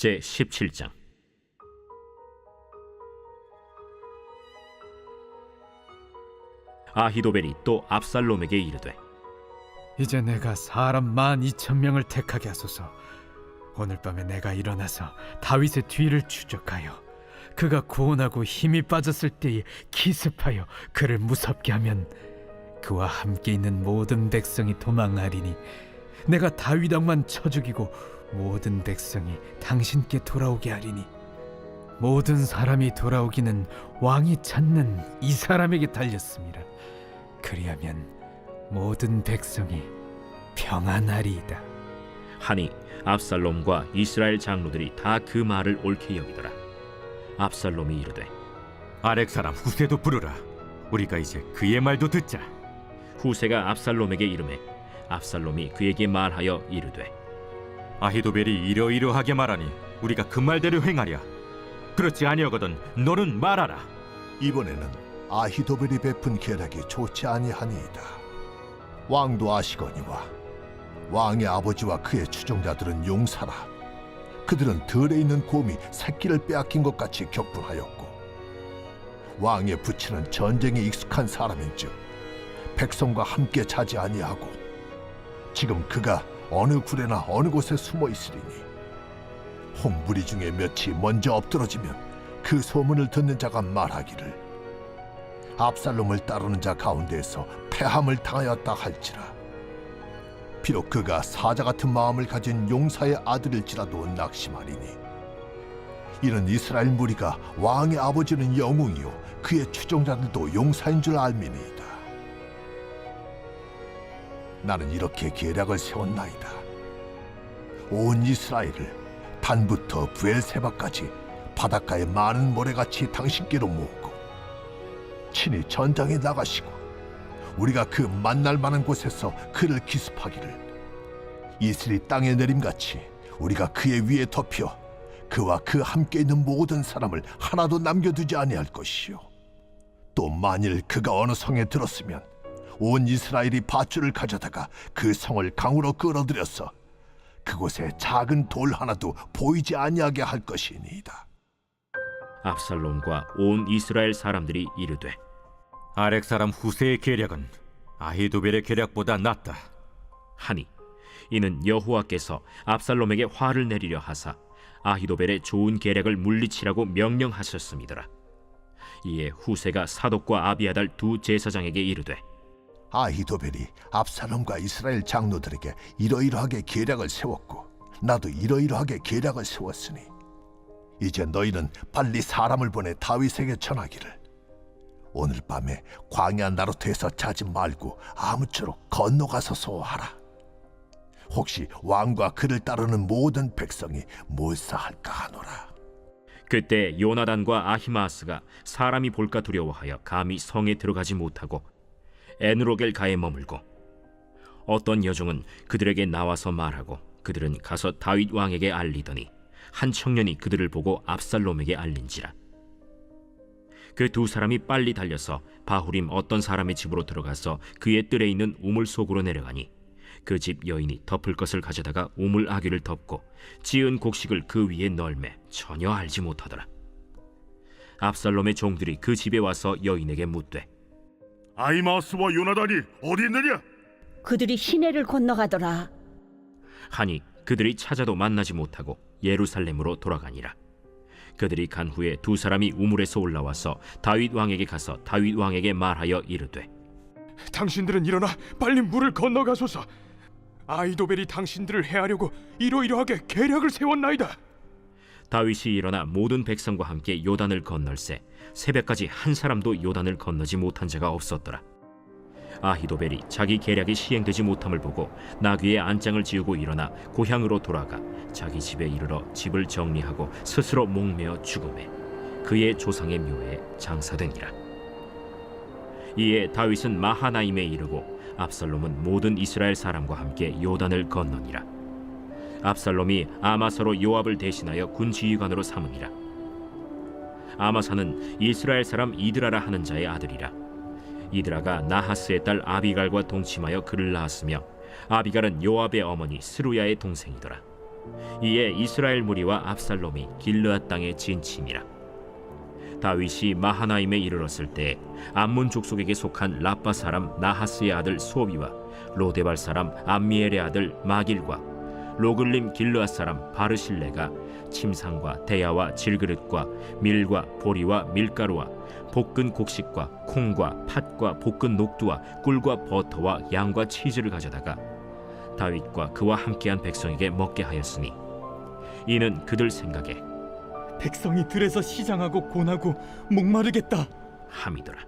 제 17장 아히도벨이 또 압살롬에게 이르되 이제 내가 사람 만 이천 명을 택하게 하소서. 오늘 밤에 내가 일어나서 다윗의 뒤를 추적하여 그가 구원하고 힘이 빠졌을 때에 기습하여 그를 무섭게 하면 그와 함께 있는 모든 백성이 도망하리니 내가 다윗 왕만 쳐 죽이고 모든 백성이 당신께 돌아오게 하리니 모든 사람이 돌아오기는 왕이 찾는 이 사람에게 달렸습니다. 그리하면 모든 백성이 평안하리이다. 하니 압살롬과 이스라엘 장로들이 다 그 말을 옳게 여기더라 압살롬이 이르되 아렉 사람 후세도 부르라. 우리가 이제 그의 말도 듣자. 후세가 압살롬에게 이르매 압살롬이 그에게 말하여 이르되 아히도벨이 이러이러하게 말하니 우리가 그 말대로 행하랴. 그렇지 아니하거든 너는 말하라. 이번에는 아히도벨이 베푼 계략이 좋지 아니하니이다. 왕도 아시거니와 왕의 아버지와 그의 추종자들은 용사라. 그들은 들에 있는 곰이 새끼를 빼앗긴 것 같이 격분하였고 왕의 부친은 전쟁에 익숙한 사람인즉 백성과 함께 자지 아니하고 지금 그가 어느 굴에나 어느 곳에 숨어 있으리니? 홍무리 중에 몇이 먼저 엎드러지면 그 소문을 듣는 자가 말하기를 압살롬을 따르는 자 가운데에서 패함을 당하였다 할지라. 비록 그가 사자 같은 마음을 가진 용사의 아들일지라도 낙심하리니 이는 이스라엘 무리가 왕의 아버지는 영웅이요 그의 추종자들도 용사인 줄 알미니이다 나는 이렇게 계략을 세웠나이다. 온 이스라엘을 단부터 부엘세바까지 바닷가의 많은 모래같이 당신께로 모으고 친히 전장에 나가시고 우리가 그 만날 만한 곳에서 그를 기습하기를 이슬이 땅에 내림같이 우리가 그의 위에 덮여 그와 그 함께 있는 모든 사람을 하나도 남겨두지 아니할 것이요. 또 만일 그가 어느 성에 들었으면 온 이스라엘이 밧줄을 가져다가 그 성을 강으로 끌어들여서 그곳에 작은 돌 하나도 보이지 아니하게 할 것이니이다. 압살롬과 온 이스라엘 사람들이 이르되 아렉 사람 후세의 계략은 아히도벨의 계략보다 낫다. 하니 이는 여호와께서 압살롬에게 화를 내리려 하사 아히도벨의 좋은 계략을 물리치라고 명령하셨음이더라 이에 후세가 사독과 아비아달 두 제사장에게 이르되 아히도벨이 압살롬과 이스라엘 장로들에게 이러이러하게 계략을 세웠고 나도 이러이러하게 계략을 세웠으니 이제 너희는 빨리 사람을 보내 다윗에게 전하기를. 오늘 밤에 광야 나루트에서 자지 말고 아무쪼록 건너가서 소하라. 혹시 왕과 그를 따르는 모든 백성이 몰사할까 하노라. 그때 요나단과 아히마스가 사람이 볼까 두려워하여 감히 성에 들어가지 못하고 에누로겔 가에 머물고 어떤 여종은 그들에게 나와서 말하고 그들은 가서 다윗 왕에게 알리더니 한 청년이 그들을 보고 압살롬에게 알린지라. 그 두 사람이 빨리 달려서 바후림 어떤 사람의 집으로 들어가서 그의 뜰에 있는 우물 속으로 내려가니 그 집 여인이 덮을 것을 가져다가 우물 아귀를 덮고 지은 곡식을 그 위에 널매 전혀 알지 못하더라. 압살롬의 종들이 그 집에 와서 여인에게 묻되 아이마스와 요나단이 어디 있느냐? 그들이 시내를 건너가더라. 하니 그들이 찾아도 만나지 못하고 예루살렘으로 돌아가니라. 그들이 간 후에 두 사람이 우물에서 올라와서 다윗 왕에게 가서 다윗 왕에게 말하여 이르되 당신들은 일어나 빨리 물을 건너가소서. 아이도벨이 당신들을 해하려고 이러이러하게 계략을 세웠나이다. 다윗이 일어나 모든 백성과 함께 요단을 건널세 새벽까지 한 사람도 요단을 건너지 못한 자가 없었더라. 아히도벨이 자기 계략이 시행되지 못함을 보고 나귀의 안장을 지우고 일어나 고향으로 돌아가 자기 집에 이르러 집을 정리하고 스스로 목매어 죽음에 그의 조상의 묘에 장사되니라. 이에 다윗은 마하나임에 이르고 압살롬은 모든 이스라엘 사람과 함께 요단을 건너니라. 압살롬이 아마사로 요압을 대신하여 군 지휘관으로 삼으니라. 아마사는 이스라엘 사람 이드라라 하는 자의 아들이라. 이드라가 나하스의 딸 아비갈과 동침하여 그를 낳았으며 아비갈은 요압의 어머니 스루야의 동생이더라. 이에 이스라엘 무리와 압살롬이 길르앗 땅에 진침이라 다윗이 마하나임에 이르렀을 때 암몬 족속에게 속한 라빠 사람 나하스의 아들 소비와 로데발 사람 암미엘의 아들 마길과 로글림 길르앗 사람 바르실레가 침상과 대야와 질그릇과 밀과 보리와 밀가루와 볶은 곡식과 콩과 팥과 볶은 녹두와 꿀과 버터와 양과 치즈를 가져다가 다윗과 그와 함께한 백성에게 먹게 하였으니 이는 그들 생각에 백성이 들에서 시장하고 고나고 목마르겠다. 함이더라